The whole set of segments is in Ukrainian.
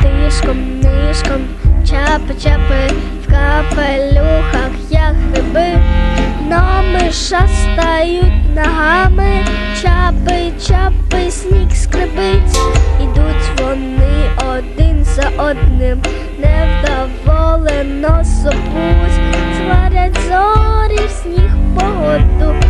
Тишком, нишком, чапи-чапи в капелюхах, як гриби, номи шастають ногами, чапи, чапи, сніг скрипить, ідуть вони один за одним, невдоволено сопуть, сварять зорі сніг погоду.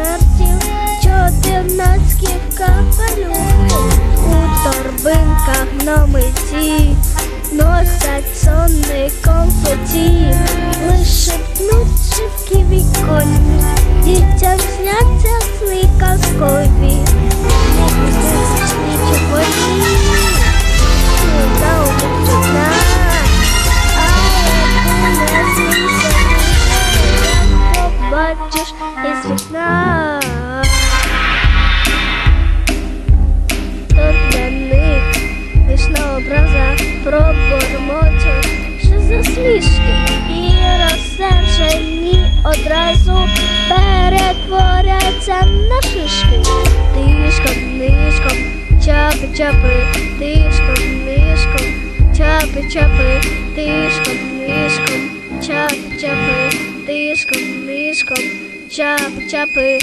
Мир замертів, чотирнацькі капелюхи у торбинках на меті, носять сонний конфеті, лише пнуть шибки віконні, пробормочуть, що засмішки і розсержені одразу перетворяться на шишки. Тишком, нишком, чапи, чапи, тишком, нишком, чапи, чапи, тишком, нишком, чапи, чапи, тишком, нишком, чапи, чапи.